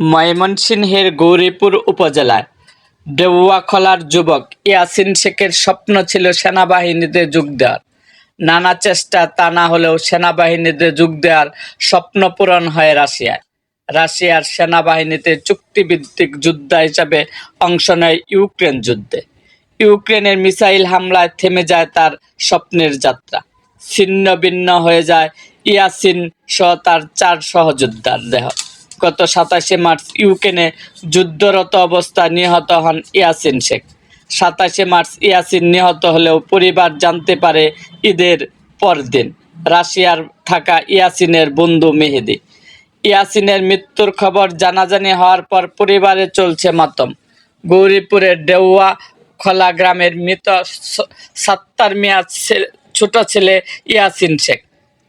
ময়মনসিংহের গৌরীপুর উপজেলায়। ডেউয়াখলার যুবক ইয়াসিন শেখের স্বপ্ন ছিল সেনাবাহিনীতে যোগ দেওয়ার। নানা চেষ্টা তা না হলেও সেনাবাহিনীতে যোগ দেওয়ার স্বপ্ন পূরণ হয় রাশিয়ায়। রাশিয়ার সেনাবাহিনীতে চুক্তিভিত্তিক যোদ্ধা হিসাবে অংশ নেয় ইউক্রেন যুদ্ধে। ইউক্রেনের মিসাইল হামলায় থেমে যায় তার স্বপ্নের যাত্রা। ছিন্ন ভিন্ন হয়ে যায় ইয়াসিন সহ তার চার সহযোদ্ধার দেহ। গত সাতাশে মার্চ ইউক্রেনে যুদ্ধরত অবস্থায় নিহত হন ইয়াসিন শেখ। সাতাশে মার্চ ইয়াসিন নিহত হলেও পরিবার জানতে পারে ঈদের পরদিন। রাশিয়ার থাকা ইয়াসিনের বন্ধু মেহেদি। ইয়াসিনের মৃত্যুর খবর জানাজানি হওয়ার পর পরিবারে চলছে মাতম। গৌরীপুরের ডেউয়া খোলা গ্রামের মৃত সাত্তার মিয়া ছোট ছেলে ইয়াসিন শেখ।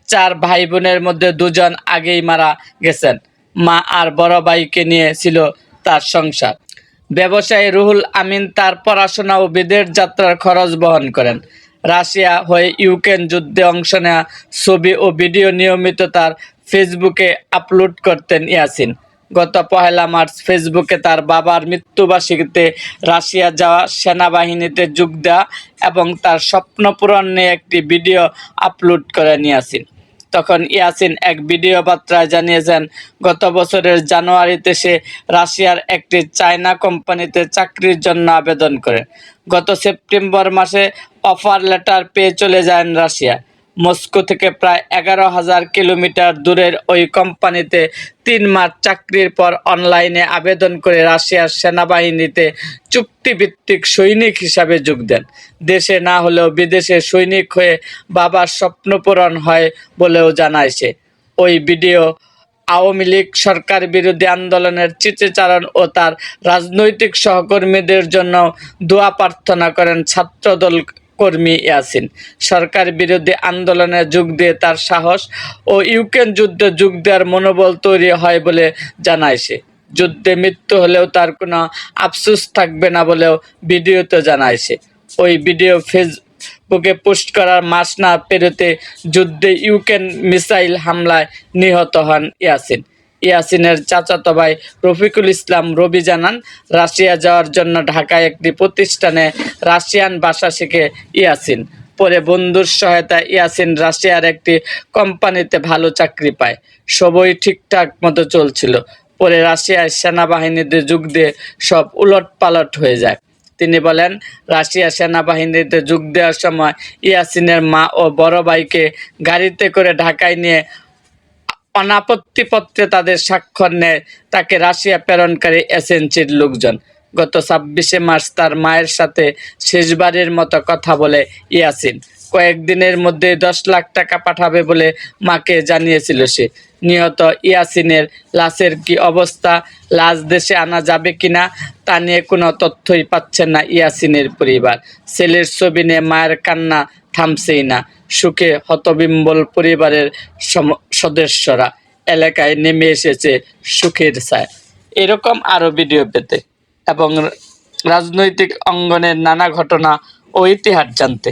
চার ভাই বোনের মধ্যে দুজন আগেই মারা গেছেন। মা আর বড় ভাইকে নিয়ে ছিল তার সংসার। ব্যবসায়ী রুহুল আমিন তার পড়াশোনা ও বিদেশ যাত্রার খরচ বহন করেন। রাশিয়া হয়ে ইউক্রেন যুদ্ধে অংশ নেওয়া ছবি ও ভিডিও নিয়মিত তার ফেসবুকে আপলোড করতেন ইয়াসিন। গত পহেলা মার্চ ফেসবুকে তার বাবার মৃত্যুবার্ষিকীতে রাশিয়া যাওয়া সেনাবাহিনীতে যোগ দেওয়া এবং তার স্বপ্ন পূরণ নিয়ে একটি ভিডিও আপলোড করেন ইয়াসিন। তখন ইয়াসিন এক ভিডিও বার্তায় জানিয়েছেন, গত বছরের জানুয়ারিতে সে রাশিয়ার একটি চায়না কোম্পানিতে চাকরির জন্য আবেদন করে। গত সেপ্টেম্বর মাসে অফার লেটার পেয়ে চলে যান রাশিয়া। মস্কো থেকে প্রায় এগারো হাজার কিলোমিটার দূরের ওই কোম্পানিতে তিন মাস চাকরির পর অনলাইনে আবেদন করে রাশিয়ার সেনাবাহিনীতে চুক্তিভিত্তিক সৈনিক হিসাবে যোগ দেন। দেশে না হলেও বিদেশে সৈনিক হয়ে বাবার স্বপ্ন পূরণ হয় বলেও জানায় সে ওই ভিডিও আওয়ামী লীগ সরকার বিরোধী আন্দোলনের চিত্রচারণ ও তার রাজনৈতিক সহকর্মীদের জন্য দোয়া প্রার্থনা করেন ছাত্রদল কর্মী ইয়াসিন। সরকার বিরোধী আন্দোলনে যোগ দিয়ে তার সাহস ও ইউক্রেন যুদ্ধে যোগ দেওয়ার মনোবল তৈরি হয় বলে জানায় সে। যুদ্ধে মৃত্যু হলেও তার কোনো আফসোস থাকবে না বলেও ভিডিওতে জানায় সে। ওই ভিডিও ফেসবুকে পোস্ট করার মাস না পেরোতে যুদ্ধে ইউক্রেন মিসাইল হামলায় নিহত হন ইয়াসিন। ইয়াসিনের চাচাতো ভাই রফিকুল ইসলাম রবি জানান, রাশিয়া যাওয়ার জন্য ঢাকায় একটি প্রতিষ্ঠানে রাশিয়ান ভাষা শিখে ইয়াসিন। পরে বন্ধুর সহায়তায় ইয়াসিন রাশিয়ার একটি কোম্পানিতে ভালো চাকরি পায়। সবই ঠিকঠাক মতো চলছিল। পরে রাশিয়ার সেনাবাহিনীতে যোগ দিয়ে সব উলট পালট হয়ে যায়। তিনি বলেন, রাশিয়া সেনাবাহিনীতে যোগ দেওয়ার সময় ইয়াসিনের মা ও বড় ভাইকে গাড়িতে করে ঢাকায় নিয়ে অনাপত্তিপত্রে তাদের স্বাক্ষর নেয়। তাকে রাশিয়া প্রেরণকারী এসএনসির লোকজন। গত ছাব্বিশে মার্চ তার মায়ের সাথে শেষবারের মতো কথা বলে ইয়াসিন। কয়েকদিনের মধ্যে দশ লাখ টাকা পাঠাবে বলে মাকে জানিয়েছিল সে। নিহত ইয়াসিনের লাশের কি অবস্থা, লাশ দেশে আনা যাবে কিনা তা নিয়ে কোনো তথ্যই পাচ্ছেন না ইয়াসিনের পরিবার। ছেলের ছবি নিয়ে মায়ের কান্না থামছেই না। সুখে হতবিম্বল পরিবারের সদস্যরা এলাকায় নেমে এসেছে সুখের ছায়। এরকম আরও ভিডিও পেতে এবং রাজনৈতিক অঙ্গনের নানা ঘটনা ও ইতিহাস জানতে।